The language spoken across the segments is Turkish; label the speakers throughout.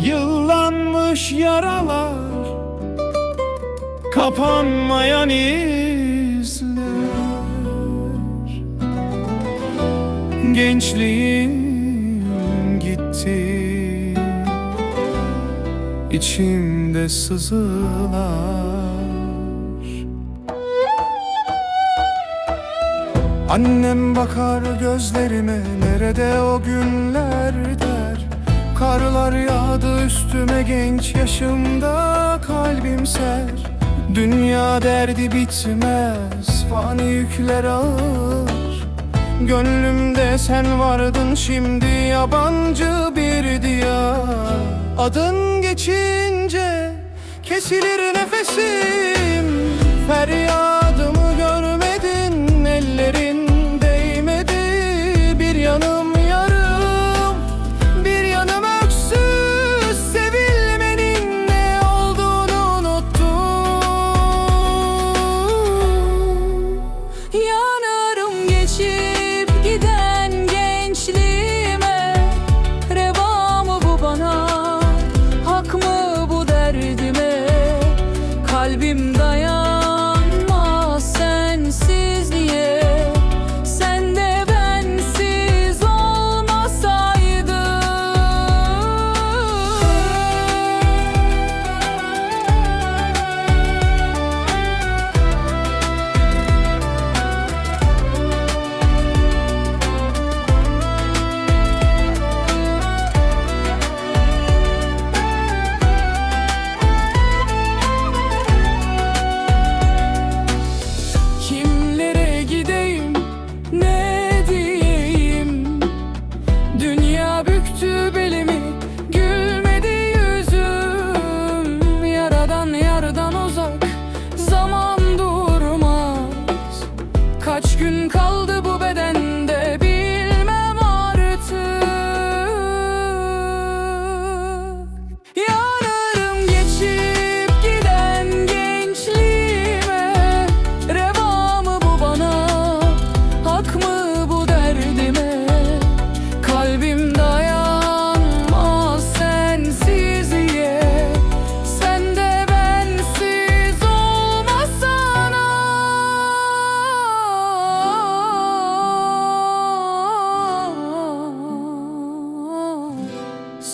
Speaker 1: Yıllanmış yaralar Kapanmayan izler. Gençliğim gitti İçimde sızılar. Annem bakar gözlerime Nerede o günler der Karlar yağdı üstüme genç yaşımda kalbim ser. Dünya derdi bitmez Fani yükler ağır. Gönlümde sen vardın şimdi yabancı bir diyar. Adın geçince kesilir nefesim Kaç gün kaldı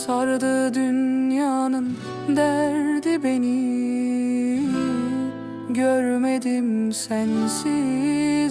Speaker 1: Sardı dünyanın derdi beni. Görmedim sensizliği